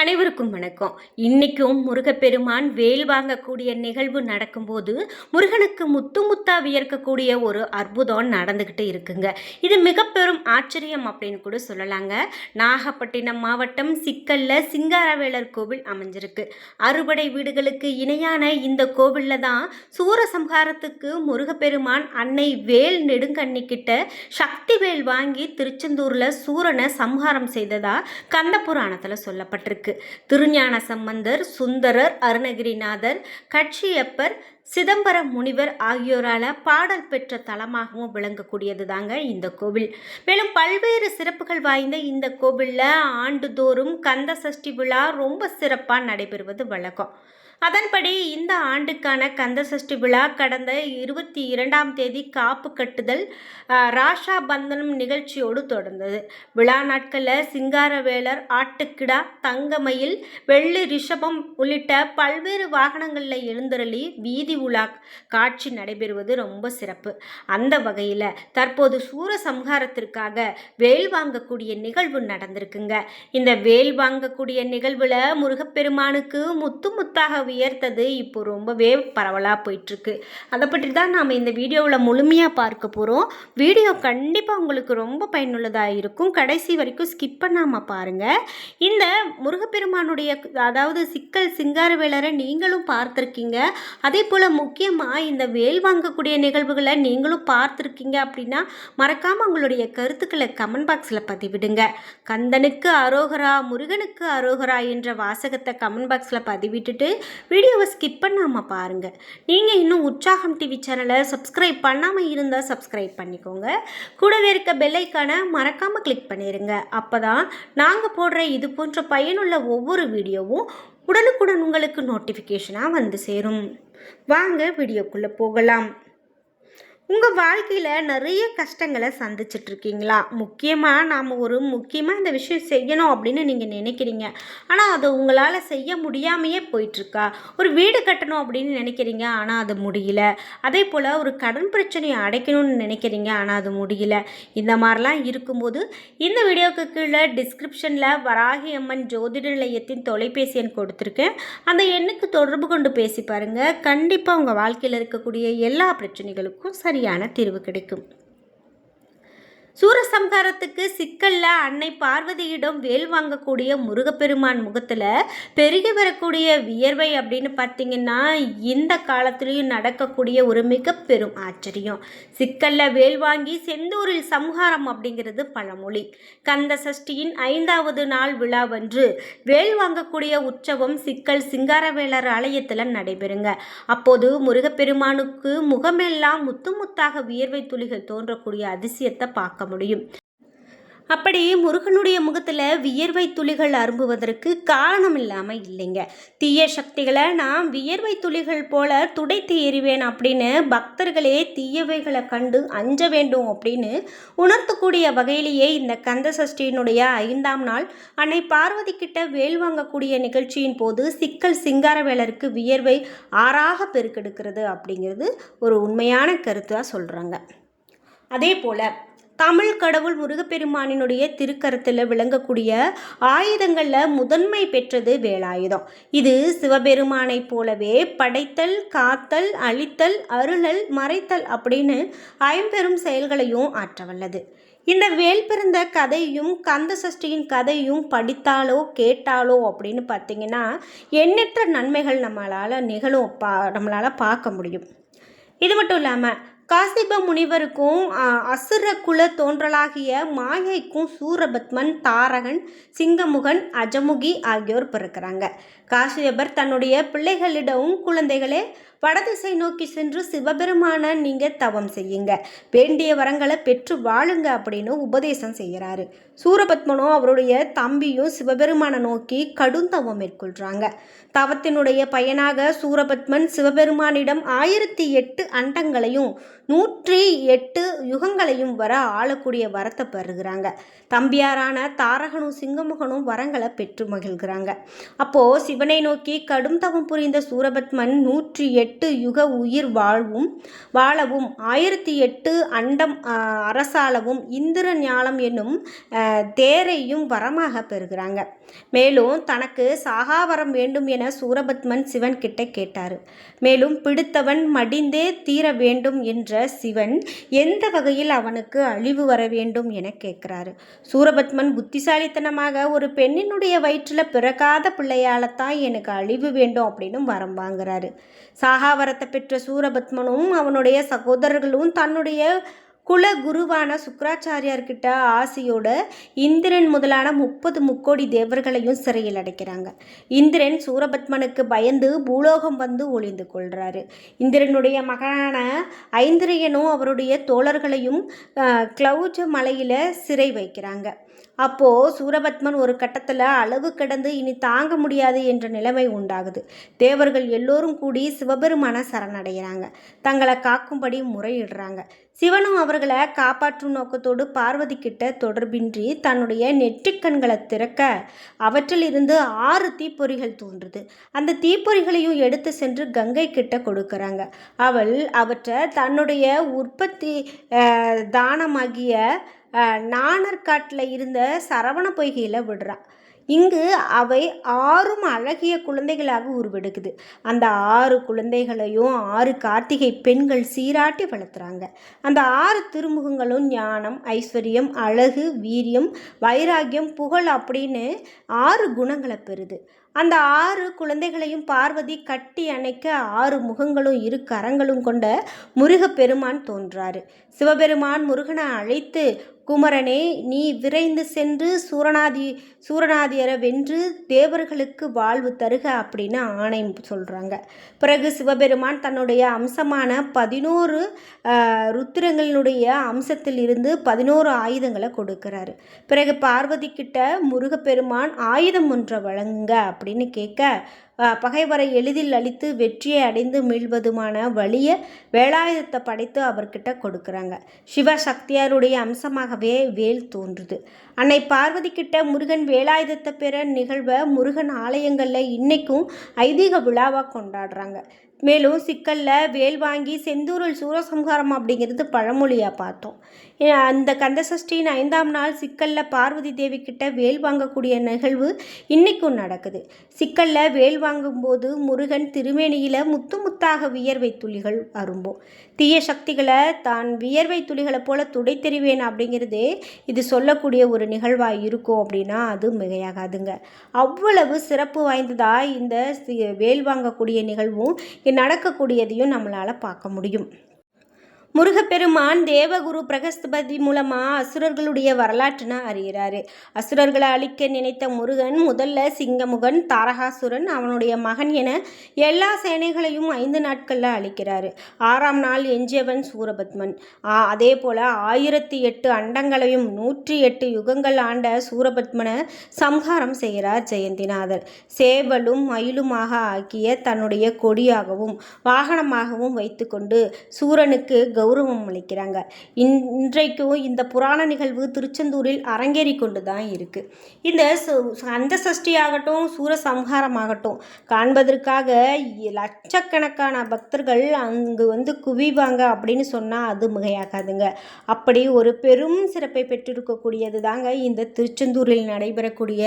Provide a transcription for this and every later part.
அனைவருக்கும் வணக்கம். இன்னைக்கும் முருகப்பெருமான் வேல் வாங்கக்கூடிய நிகழ்வு நடக்கும்போது முருகனுக்கு முத்து முத்தா வியர்க்கக்கூடிய ஒரு அற்புதம் நடந்துக்கிட்டு இருக்குங்க. இது மிக பெரும் ஆச்சரியம் அப்படின்னு கூட சொல்லலாங்க. நாகப்பட்டினம் மாவட்டம் சிக்கல்ல சிங்காரவேலர் கோவில் அமைஞ்சிருக்கு. அறுபடை வீடுகளுக்கு இணையான இந்த கோவிலில் தான் சூரசம்ஹாரத்துக்கு முருகப்பெருமான் அன்னை வேல் நெடுங்கண்ணிக்கிட்ட சக்தி வேல் வாங்கி திருச்செந்தூரில் சூரனை சம்ஹாரம் செய்ததா கந்த புராணத்தில் சொல்லப்பட்டிருக்கு. திருஞான சம்பந்தர் சுந்தரர் அருணகிரிநாதர் கட்சியப்பர் சிதம்பரம் முனிவர் ஆகியோரால் பாடல் பெற்ற தலமாகவும் விளங்கக்கூடியது தாங்க இந்த கோவில். மேலும் பல்வேறு சிறப்புகள் வாய்ந்த இந்த கோவிலில் ஆண்டுதோறும் கந்த சஷ்டி விழா ரொம்ப சிறப்பாக நடைபெறுவது வழக்கம். அதன்படி இந்த ஆண்டுக்கான கந்தசஷ்டி விழா கடந்த இருபத்தி இரண்டாம் தேதி காப்பு கட்டுதல் ராஷா பந்தனம் நிகழ்ச்சியோடு தொடர்ந்தது. விழா நாட்களில் சிங்காரவேலர் ஆட்டுக்கிடா தங்கமயில் வெள்ளி ரிஷபம் உள்ளிட்ட பல்வேறு வாகனங்களில் எழுந்தருளி வீதி உலா காட்சி நடைபெறுவது ரொம்ப சிறப்பு. அந்த வகையில் தற்போது சூர சம்ஹாரத்திற்காக வேல் வாங்கக்கூடிய நிகழ்வு நடந்திருக்குங்க. இந்த வேல் வாங்கக்கூடிய நிகழ்வில் முருகப்பெருமானுக்கு முத்து முத்தாக உயர்த்தது இப்போ ரொம்பவே பரவலாக போயிட்டுருக்கு. அதை பற்றி தான் நாம் இந்த வீடியோவில் முழுமையாக பார்க்க போகிறோம் வீடியோ கண்டிப்பாக உங்களுக்கு ரொம்ப பயனுள்ளதாக இருக்கும். கடைசி வரைக்கும் ஸ்கிப் பண்ணாமல் பாருங்கள் இந்த முருகப்பெருமானுடைய அதாவது சிக்கல் சிங்கார வேலரை நீங்களும் பார்த்துருக்கீங்க. அதே போல் முக்கியமாக இந்த வேல் வாங்கக்கூடிய நிகழ்வுகளை நீங்களும் பார்த்துருக்கீங்க அப்படின்னா மறக்காமல் உங்களுடைய கருத்துக்களை கமெண்ட் பாக்ஸில் பதிவிடுங்க. கந்தனுக்கு அரோகரா முருகனுக்கு அரோகரா என்ற வாசகத்தை கமெண்ட் பாக்ஸில் பதிவிட்டுட்டு வீடியோவை ஸ்கிப் பண்ணாமல் பாருங்கள் நீங்கள் இன்னும் உற்சாகம் டிவி சேனலை சப்ஸ்கிரைப் பண்ணாமல் இருந்தால் சப்ஸ்கிரைப் பண்ணிக்கோங்க. கூடவே இருக்க பெல்லைக்கான மறக்காமல் கிளிக் பண்ணிடுங்க அப்போ தான் நாங்கள் போடுற இது போன்ற பயனுள்ள ஒவ்வொரு வீடியோவும் உடனுக்குடன் உங்களுக்கு நோட்டிஃபிகேஷனாக வந்து சேரும். வாங்க வீடியோக்குள்ளே போகலாம். உங்கள் வாழ்க்கையில் நிறைய கஷ்டங்களை சந்திச்சிட்ருக்கீங்களா? முக்கியமாக நாம் ஒரு முக்கியமாக இந்த விஷயம் செய்யணும் அப்படின்னு நீங்கள் நினைக்கிறீங்க. ஆனால் அதை உங்களால் செய்ய முடியாமையே போயிட்டுருக்கா ஒரு வீடு கட்டணும் அப்படின்னு நினைக்கிறீங்க ஆனால் அது முடியல. அதே போல் ஒரு கடன் பிரச்சனையை அடைக்கணும்னு நினைக்கிறீங்க ஆனால் அது முடியல. இந்த மாதிரிலாம் இருக்கும்போது இந்த வீடியோவுக்கு கீழே டிஸ்கிரிப்ஷனில் வராகி அம்மன் ஜோதிட நிலையத்தின் தொலைபேசி எண் கொடுத்துருக்கேன். அந்த எண்ணுக்கு தொடர்பு கொண்டு பேசி பாருங்கள் கண்டிப்பாக உங்கள் வாழ்க்கையில் இருக்கக்கூடிய எல்லா பிரச்சனைகளுக்கும் சரி சரியான தீர்வு கிடைக்கும். சூரசம்ஹாரத்துக்கு சிக்கல்ல அன்னை பார்வதியிடம் வேல் வாங்கக்கூடிய முருகப்பெருமான் முகத்தில் பெருகி வரக்கூடிய வியர்வை அப்படின்னு பார்த்தீங்கன்னா இந்த காலத்துலேயும் நடக்கக்கூடிய ஒரு மிக பெரும் ஆச்சரியம். சிக்கல்ல வேல் வாங்கி செந்தூரில் சம்ஹாரம் அப்படிங்கிறது பழமொழி. கந்த சஷ்டியின் ஐந்தாவது நாள் விழாவன்று வேல் வாங்கக்கூடிய உற்சவம் சிக்கல் சிங்காரவேலர் ஆலயத்தில் நடைபெறுங்க. அப்போது முருகப்பெருமானுக்கு முகமெல்லாம் முத்து முத்தாக வியர்வை துளிகள் தோன்றக்கூடிய அதிசயத்தை பார்க்க முடியும். அப்படி முருகனுடைய முகத்தில் வியர்வை துளிகள் அரும்புவதற்கு காரணம் இல்லாமல் இல்லைங்க. தீய சக்திகளை நான் வியர்வை துளிகள் போல துடைத்து எறிவேன் அப்படின்னு பக்தர்களே தீயவைகளை கண்டு அஞ்ச வேண்டும் அப்படின்னு உணர்த்தக்கூடிய வகையிலேயே இந்த கந்த சஷ்டியினுடைய ஐந்தாம் நாள் அன்னை பார்வதி கிட்ட வேல் வாங்கக்கூடிய நிகழ்ச்சியின் போது சிக்கல் சிங்காரவேலருக்கு வியர்வை ஆறாக பெருக்கெடுக்கிறது அப்படிங்கிறது ஒரு உண்மையான கருத்தாக சொல்கிறாங்க அதே போல் தமிழ் கடவுள் முருகப்பெருமானினுடைய திருக்கரத்தில் விளங்கக்கூடிய ஆயுதங்களில் முதன்மை பெற்றது வேலாயுதம். இது சிவபெருமானைப் போலவே படைத்தல் காத்தல் அழித்தல் அருளல் மறைத்தல் அப்படின்னு ஐம்பெரும் செயல்களையும் ஆற்றவல்லது. இந்த வேல் பிறந்த கதையும் கந்த சஷ்டியின் கதையும் படித்தாலோ கேட்டாலோ அப்படின்னு பார்த்தீங்கன்னா எண்ணற்ற நன்மைகள் நம்மளால் நிகழும் பா நம்மளால் பார்க்க முடியும். இது மட்டும் இல்லாமல் காசிப முனிவருக்கும் அசுர குல தோன்றலாகிய மாயைக்கும் சூரபத்மன் தாரகன் சிங்கமுகன் அஜமுகி ஆகியோர் பிறக்கிறாங்க. காசியபர் தன்னுடைய பிள்ளைகளிடமும் குழந்தைகளே வடதிசை நோக்கி சென்று சிவபெருமான நீங்கள் தவம் செய்யுங்க. வேண்டிய வரங்களை பெற்று வாழுங்க அப்படின்னு உபதேசம் செய்கிறாரு. சூரபத்மனும் அவருடைய தம்பியும் சிவபெருமானை நோக்கி கடும் தவம் மேற்கொள்கிறாங்க தவத்தினுடைய பயனாக சூரபத்மன் சிவபெருமானிடம் ஆயிரத்தி எட்டு அண்டங்களையும் நூற்றி எட்டு யுகங்களையும் வர ஆளக்கூடிய வரத்தை பெறுகிறாங்க. தம்பியாரான தாரகனும் சிங்கமுகனும் வரங்களை பெற்று மகிழ்கிறாங்க. அப்போது சிவனை நோக்கி கடும் தவம் புரிந்த சூரபத்மன் நூற்றி எட்டு யுக உயிர் வாழ்வும் வாழவும் ஆயிரத்தி எட்டு அண்டம் அரசாலவும் அரசாளவும் இந்திர ஞானம் என்னும் தேரையும் வரமாக பெறுகிறாங்க. மேலும் தனக்கு சாகாவரம் வேண்டும் என சூரபத்மன் சிவன் கிட்ட கேட்டார். மேலும் பிடித்தவன் மடிந்தே தீர வேண்டும் என்ற சிவன் எந்த வகையில் அவனுக்கு அழிவு வர வேண்டும் என கேட்கிறாரு. சூரபத்மன் புத்திசாலித்தனமாக ஒரு பெண்ணினுடைய வயிற்றில் பிறக்காத பிள்ளையாலத்தான் எனக்கு அழிவு வேண்டும் அப்படின்னு வரம் வாங்குறாரு. சாகாவரத்தை பெற்ற சூரபத்மனும் அவனுடைய சகோதரர்களும் தன்னுடைய குல குருவான சுக்கராச்சாரியார்கிட்ட ஆசையோட இந்திரன் முதலான முப்பது முக்கோடி தேவர்களையும் சிறையில் அடைக்கிறாங்க. இந்திரன் சூரபத்மனுக்கு பயந்து பூலோகம் வந்து ஒளிந்து கொள்கிறாரு இந்திரனுடைய மகனான ஐந்திரியனும் அவருடைய தோழர்களையும் அஹ், கிளவுஜ மலையில் சிறை வைக்கிறாங்க. அப்போது சூரபத்மன் ஒரு கட்டத்தில் அளவு கடந்து இனி தாங்க முடியாது என்ற நிலைமை உண்டாகுது. தேவர்கள் எல்லோரும் கூடி சிவபெருமான சரணடைகிறாங்க. தங்களை காக்கும்படி முறையிடுறாங்க. சிவனும் அவர்களை காப்பாற்றும் நோக்கத்தோடு பார்வதி கிட்ட தொடர்பின்றி தன்னுடைய நெற்றிக்கண்களை திறக்க அவற்றிலிருந்து ஆறு தீப்பொறிகள் தோன்றுது. அந்த தீப்பொறிகளையும் எடுத்து சென்று கங்கை கிட்ட கொடுக்கறாங்க. அவள் அவற்றை தன்னுடைய உற்பத்தி தானமாகிய நாணர்காட்டில் நாணற்காட்டில் இருந்த சரவண பொய்கையில் விடுறா. இங்கு அவை ஆறும் அழகிய குழந்தைகளாக உருவெடுக்குது. அந்த ஆறு குழந்தைகளையும் ஆறு கார்த்திகை பெண்கள் சீராட்டி வளர்த்துறாங்க. அந்த ஆறு திருமுகங்களும் ஞானம் ஐஸ்வர்யம் அழகு வீரியம் வைராகியம் புகழ் அப்படின்னு ஆறு குணங்களை பெறுது. அந்த ஆறு குழந்தைகளையும் பார்வதி கட்டி அணைக்க ஆறு முகங்களும் இரு கரங்களும் கொண்ட முருகப்பெருமான் தோன்றாரு. சிவபெருமான் முருகனை அழைத்து குமரனே நீ விரைந்து சென்று சூரநாதி சூரநாதியரை வென்று தேவர்களுக்கு வாழ்வு தருக அப்படின்னு ஆணை சொல்கிறாங்க பிறகு சிவபெருமான் தன்னுடைய அம்சமான பதினோரு ருத்திரங்களினுடைய அம்சத்தில் இருந்து பதினோரு ஆயுதங்களை கொடுக்கிறாரு. பிறகு பார்வதி கிட்ட முருகப்பெருமான் ஆயுதம் ஒன்றை வழங்குங்க அப்படின்னு கேட்க பகைவரை எளிதில் அழித்து வெற்றியை அடைந்து மீள்வதுமான வழியை வேலாயுதத்தை படைத்து அவர்கிட்ட கொடுக்குறாங்க. சிவசக்தியாருடைய அம்சமாகவே வேல் தோன்றுது. அன்னை பார்வதி கிட்ட முருகன் வேலாயுதத்தை பெற நிகழ்வை முருகன் ஆலயங்களில் இன்னைக்கும் ஐதீக விழாவாக கொண்டாடுறாங்க. மேலும் சிக்கலில் வேல் வாங்கி செந்தூரில் சூரசம்ஹாரம் அப்படிங்கிறது பழமொழியாக பார்த்தோம். அந்த கந்தசஷ்டியின் ஐந்தாம் நாள் சிக்கலில் பார்வதி தேவி கிட்ட வேல் வாங்கக்கூடிய நிகழ்வு இன்றைக்கும் நடக்குது. சிக்கலில் வேல் வாங்கும்போது முருகன் திருமேனியில் முத்து முத்தாக வியர்வை துளிகள் அரும்போம். தீய சக்திகளை தான் வியர்வை துளிகளை போல துடைத்தெறிவேன் அப்படிங்கிறதே இது சொல்லக்கூடிய ஒரு நிகழ்வாக இருக்கும் அப்படின்னா அது மிகையாகாதுங்க. அவ்வளவு சிறப்பு வாய்ந்ததாக இந்த வேல் வாங்கக்கூடிய நிகழ்வும் நடக்கக்கூடியதையும் நம்மளால் பார்க்க முடியும். முருகப்பெருமான் தேவகுரு பிரகஸ்பதி மூலமாக அசுரர்களுடைய வரலாற்றுனா அறிகிறாரு. அசுரர்களை அழிக்க நினைத்த முருகன் முதல்ல சிங்கமுகன் தாரகாசுரன் அவனுடைய மகன் என எல்லா சேனைகளையும் ஐந்து நாட்களில் அழிக்கிறாரு. ஆறாம் நாள் எஞ்சியவன் சூரபத்மன். ஆ, அதே போல் ஆயிரத்தி எட்டு அண்டங்களையும் நூற்றி எட்டு யுகங்கள் ஆண்ட சூரபத்மனை சம்ஹாரம் செய்கிறார் ஜெயந்திநாதர். சேவலும் மயிலுமாக ஆக்கிய தன்னுடைய கொடியாகவும் வாகனமாகவும் வைத்துக்கொண்டு சூரனுக்கு கௌரவம் அளிக்கிறாங்க. இன்றைக்கும் இந்த புராண நிகழ்வு திருச்செந்தூரில் அரங்கேறி கொண்டு தான் இருக்குது இந்த அந்த சஷ்டி ஆகட்டும் சூரசம்ஹாரம் ஆகட்டும் காண்பதற்காக லட்சக்கணக்கான பக்தர்கள் அங்கு வந்து குவிவாங்க அப்படின்னு சொன்னால் அது மிகையாகாதுங்க. அப்படி ஒரு பெரும் சிறப்பை பெற்றிருக்கக்கூடியது தாங்க இந்த திருச்செந்தூரில் நடைபெறக்கூடிய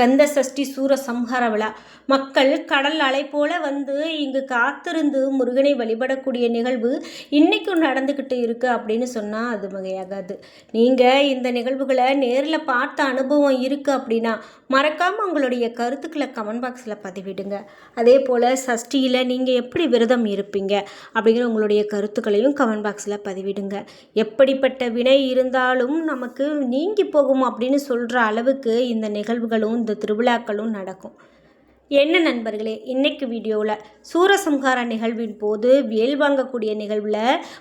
கந்த சஷ்டி சூரசம்ஹார விழா. மக்கள் கடல் அலை போல வந்து இங்கு காத்திருந்து முருகனை வழிபடக்கூடிய நிகழ்வு இன்றைக்கும் நடந்துக்கிட்டு இருக்குது அப்படின்னு சொன்னால் அது மிகையாகாது நீங்கள் இந்த நிகழ்வுகளை நேரில் பார்த்த அனுபவம் இருக்குது அப்படின்னா மறக்காமல் உங்களுடைய கருத்துக்களை கமெண்ட் பாக்ஸில் பதிவிடுங்க. அதே போல் சஷ்டியில் நீங்கள் எப்படி விரதம் இருப்பீங்க அப்படிங்கிற உங்களுடைய கருத்துக்களையும் கமெண்ட் பாக்ஸில் பதிவிடுங்க. எப்படிப்பட்ட வினை இருந்தாலும் நமக்கு நீங்கி போகும் அப்படின்னு சொல்கிற அளவுக்கு இந்த நிகழ்வுகளும் இந்த திருவிழாக்களும் நடக்கும். என்ன நண்பர்களே இன்னைக்கு வீடியோவில் சூரசம்ஹார நிகழ்வின் போது வேல் வாங்கக்கூடிய நிகழ்வில்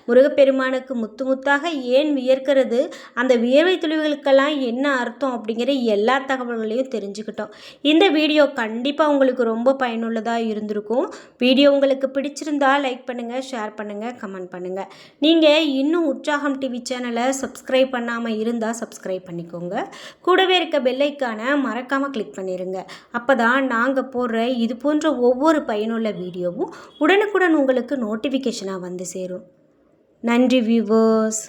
முருகப்பெருமானுக்கு முத்து முத்தாக ஏன் வியர்க்கிறது அந்த வியர்வை துளிவுகளுக்கெல்லாம் என்ன அர்த்தம் அப்படிங்கிற எல்லா தகவல்களையும் தெரிஞ்சுக்கிட்டோம். இந்த வீடியோ கண்டிப்பாக உங்களுக்கு ரொம்ப பயனுள்ளதாக இருந்திருக்கும். வீடியோ உங்களுக்கு பிடிச்சிருந்தா லைக் பண்ணுங்கள் ஷேர் பண்ணுங்கள் கமெண்ட் பண்ணுங்கள் நீங்கள் இன்னும் உற்சாகம் டிவி சேனலை சப்ஸ்கிரைப் பண்ணாமல் இருந்தால் சப்ஸ்கிரைப் பண்ணிக்கோங்க. கூடவே இருக்க பெல்லைக்கான மறக்காமல் கிளிக் பண்ணிடுங்க அப்போ தான் நாங்கள் போடுற இது போன்ற ஒவ்வொரு பயனுள்ள வீடியோவும் உடனுக்குடன் உங்களுக்கு நோட்டிஃபிகேஷனாக வந்து சேரும். நன்றி வியூவர்ஸ்